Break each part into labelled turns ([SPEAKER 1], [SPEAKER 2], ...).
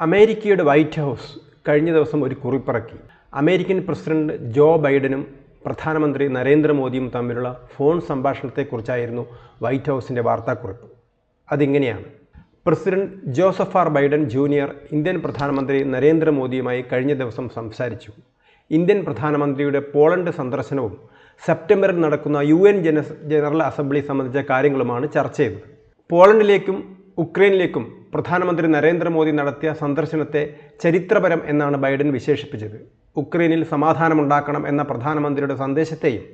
[SPEAKER 1] അമേരിക്കയുടെ white house കഴിഞ്ഞ ദിവസം ഒരു കുറിപ്പിറക്കി അമേരിക്കൻ പ്രസിഡന്റ് ജോ ബൈഡനും പ്രധാനമന്ത്രി നരേന്ദ്രമോദിയും തമ്മിലുള്ള ഫോൺ സംഭാഷണത്തെക്കുറിച്ചായിരുന്നു വൈറ്റ് ഹൗസിന്റെ വാർത്താക്കുറിപ്പ്. അതിങ്ങനെയാണ്. President Joseph R Biden junior Indian പ്രധാനമന്ത്രി നരേന്ദ്രമോദിയുമായി കഴിഞ്ഞ ദിവസം സംസാരിച്ചു. ഇന്ത്യൻ പ്രധാനമന്ത്രിയുടെ പോളണ്ട് സന്ദർശനവും സെപ്റ്റംബറിൽ നടക്കുന്ന യു എൻ ജന ജനറൽ അസംബ്ലി സംബന്ധിച്ച കാര്യങ്ങളുമാണ് ചർച്ച ചെയ്തത്. പോളണ്ടിലേക്കും ഉക്രൈനിലേക്കും പ്രധാനമന്ത്രി നരേന്ദ്രമോദി നടത്തിയ സന്ദർശനത്തെ ചരിത്രപരം എന്നാണ് ബൈഡൻ വിശേഷിപ്പിച്ചത്. ഉക്രൈനിൽ സമാധാനമുണ്ടാക്കണം എന്ന പ്രധാനമന്ത്രിയുടെ സന്ദേശത്തെയും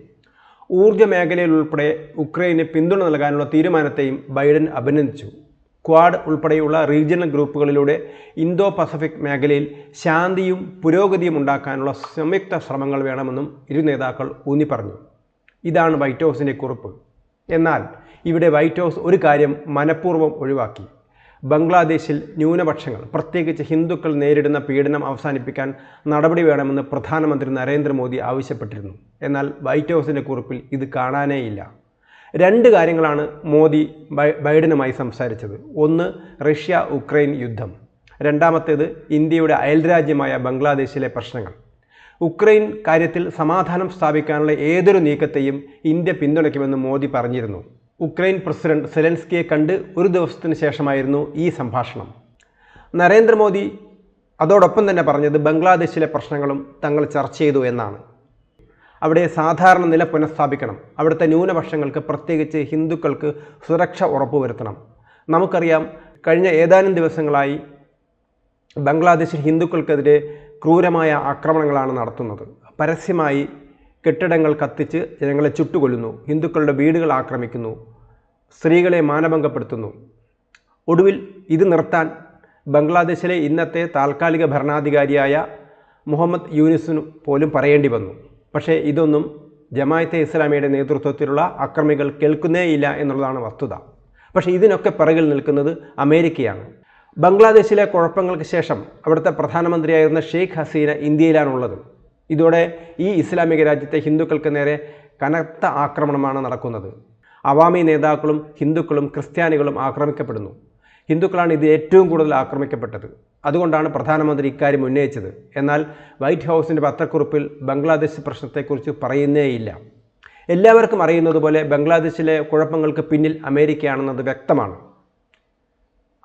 [SPEAKER 1] ഊർജ മേഖലയിൽ ഉൾപ്പെടെ ഉക്രൈന് പിന്തുണ നൽകാനുള്ള തീരുമാനത്തെയും ബൈഡൻ അഭിനന്ദിച്ചു. ക്വാഡ് ഉൾപ്പെടെയുള്ള റീജിയണൽ ഗ്രൂപ്പുകളിലൂടെ ഇന്തോ പസഫിക് മേഖലയിൽ ശാന്തിയും പുരോഗതിയും ഉണ്ടാക്കാനുള്ള സംയുക്ത ശ്രമങ്ങൾ വേണമെന്നും ഇരു നേതാക്കൾ ഊന്നി പറഞ്ഞു ഇതാണ് വൈറ്റ് ഹൗസിന്റെ കുറിപ്പ്. എന്നാൽ ഇവിടെ വൈറ്റ് ഹൗസ് ഒരു കാര്യം മനഃപൂർവം ഒഴിവാക്കി. ബംഗ്ലാദേശിൽ ന്യൂനപക്ഷങ്ങൾ പ്രത്യേകിച്ച് ഹിന്ദുക്കൾ നേരിടുന്ന പീഡനം അവസാനിപ്പിക്കാൻ നടപടി വേണമെന്ന് പ്രധാനമന്ത്രി നരേന്ദ്രമോദി ആവശ്യപ്പെട്ടിരുന്നു. എന്നാൽ വൈറ്റ് ഹൗസിന്റെ കുറിപ്പിൽ ഇത് കാണാനേയില്ല. രണ്ട് കാര്യങ്ങളാണ് മോദി ബൈഡനുമായി സംസാരിച്ചത്. ഒന്ന് റഷ്യ ഉക്രൈൻ യുദ്ധം. രണ്ടാമത്തേത് ഇന്ത്യയുടെ അയൽരാജ്യമായ ബംഗ്ലാദേശിലെ പ്രശ്നങ്ങൾ. ഉക്രൈൻ കാര്യത്തിൽ സമാധാനം സ്ഥാപിക്കാനുള്ള ഏതൊരു നീക്കത്തെയും ഇന്ത്യ പിന്തുണയ്ക്കുമെന്ന് മോദി പറഞ്ഞിരുന്നു. ഉക്രൈൻ പ്രസിഡന്റ് സെലൻസ്കിയെ കണ്ട് ഒരു ദിവസത്തിന് ശേഷമായിരുന്നു ഈ സംഭാഷണം. നരേന്ദ്രമോദി അതോടൊപ്പം തന്നെ പറഞ്ഞത് ബംഗ്ലാദേശിലെ പ്രശ്നങ്ങളും തങ്ങൾ ചർച്ച ചെയ്തു എന്നാണ്. അവിടെ സാധാരണ നില പുനഃസ്ഥാപിക്കണം. അവിടുത്തെ ന്യൂനപക്ഷങ്ങൾക്ക് പ്രത്യേകിച്ച് ഹിന്ദുക്കൾക്ക് സുരക്ഷ ഉറപ്പുവരുത്തണം. നമുക്കറിയാം കഴിഞ്ഞ ഏതാനും ദിവസങ്ങളായി ബംഗ്ലാദേശിൽ ഹിന്ദുക്കൾക്കെതിരെ ക്രൂരമായ ആക്രമണങ്ങളാണ് നടത്തുന്നത്. പരസ്യമായി കെട്ടിടങ്ങൾ കത്തിച്ച് ജനങ്ങളെ ചുട്ടുകൊല്ലുന്നു. ഹിന്ദുക്കളുടെ വീടുകൾ ആക്രമിക്കുന്നു. സ്ത്രീകളെ മാനഭംഗപ്പെടുത്തുന്നു. ഒടുവിൽ ഇത് നിർത്താൻ ബംഗ്ലാദേശിലെ ഇന്നത്തെ താൽക്കാലിക ഭരണാധികാരിയായ മുഹമ്മദ് യൂനിസിന് പോലും പറയേണ്ടി വന്നു. പക്ഷേ ഇതൊന്നും ജമായത്തെ ഇസ്ലാമിയുടെ നേതൃത്വത്തിലുള്ള അക്രമികൾ കേൾക്കുന്നേയില്ല എന്നുള്ളതാണ് വസ്തുത. പക്ഷേ ഇതിനൊക്കെ പിറകിൽ നിൽക്കുന്നത് അമേരിക്കയാണ്. ബംഗ്ലാദേശിലെ കുഴപ്പങ്ങൾക്ക് ശേഷം അവിടുത്തെ പ്രധാനമന്ത്രിയായിരുന്ന ഷെയ്ഖ് ഹസീന ഇന്ത്യയിലാണുള്ളത്. ഇതോടെ ഈ ഇസ്ലാമിക രാജ്യത്തെ ഹിന്ദുക്കൾക്ക് നേരെ കനത്ത ആക്രമണമാണ് നടക്കുന്നത്. അവാമി നേതാക്കളും ഹിന്ദുക്കളും ക്രിസ്ത്യാനികളും ആക്രമിക്കപ്പെടുന്നു. ഹിന്ദുക്കളാണ് ഇത് ഏറ്റവും കൂടുതൽ ആക്രമിക്കപ്പെട്ടത്. അതുകൊണ്ടാണ് പ്രധാനമന്ത്രി ഇക്കാര്യം ഉന്നയിച്ചത്. എന്നാൽ വൈറ്റ് ഹൗസിന്റെ പത്രക്കുറിപ്പിൽ ബംഗ്ലാദേശ് പ്രശ്നത്തെക്കുറിച്ച് പറയുന്നേയില്ല. എല്ലാവർക്കും അറിയുന്നത് പോലെ ബംഗ്ലാദേശിലെ കുഴപ്പങ്ങൾക്ക് പിന്നിൽ അമേരിക്കയാണെന്നത് വ്യക്തമാണ്.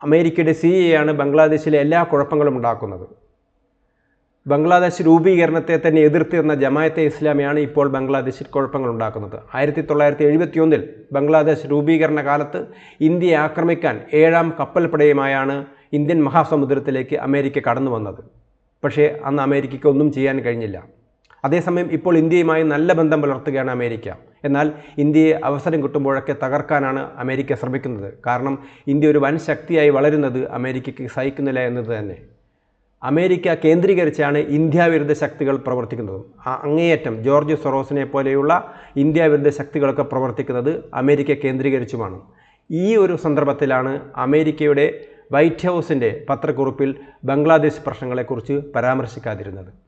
[SPEAKER 1] അമേരിക്കയുടെ സി ആണ് ബംഗ്ലാദേശിലെ എല്ലാ കുഴപ്പങ്ങളും ഉണ്ടാക്കുന്നത്. ബംഗ്ലാദേശ് രൂപീകരണത്തെ തന്നെ എതിർത്തിരുന്ന ജമായത്തെ ഇസ്ലാമിയാണ് ഇപ്പോൾ ബംഗ്ലാദേശിൽ കുഴപ്പങ്ങൾ ഉണ്ടാക്കുന്നത് ആയിരത്തി തൊള്ളായിരത്തി എഴുപത്തിയൊന്നിൽ ബംഗ്ലാദേശ് രൂപീകരണ കാലത്ത് ഇന്ത്യയെ ആക്രമിക്കാൻ ഏഴാം കപ്പൽപ്പടയുമായാണ് ഇന്ത്യൻ മഹാസമുദ്രത്തിലേക്ക് അമേരിക്ക കടന്നു വന്നത്. പക്ഷേ അന്ന് അമേരിക്കയ്ക്ക് ഒന്നും ചെയ്യാൻ കഴിഞ്ഞില്ല. അതേസമയം ഇപ്പോൾ ഇന്ത്യയുമായി നല്ല ബന്ധം പുലർത്തുകയാണ് അമേരിക്ക. എന്നാൽ ഇന്ത്യയെ അവസരം കിട്ടുമ്പോഴൊക്കെ തകർക്കാനാണ് അമേരിക്ക ശ്രമിക്കുന്നത്. കാരണം ഇന്ത്യ ഒരു വൻ ശക്തിയായി വളരുന്നത് അമേരിക്കയ്ക്ക് സഹിക്കുന്നില്ല എന്നത് തന്നെ. അമേരിക്ക കേന്ദ്രീകരിച്ചാണ് ഇന്ത്യ വിരുദ്ധ ശക്തികൾ പ്രവർത്തിക്കുന്നത്. അങ്ങേയറ്റം ജോർജ് സൊറോസിനെ പോലെയുള്ള ഇന്ത്യ വിരുദ്ധ ശക്തികളൊക്കെ പ്രവർത്തിക്കുന്നത് അമേരിക്ക കേന്ദ്രീകരിച്ചുമാണ്. ഈ ഒരു സന്ദർഭത്തിലാണ് അമേരിക്കയുടെ വൈറ്റ് ഹൗസിന്റെ പത്രക്കുറിപ്പിൽ ബംഗ്ലാദേശ് പ്രശ്നങ്ങളെക്കുറിച്ച് പരാമർശിക്കാതിരുന്നത്.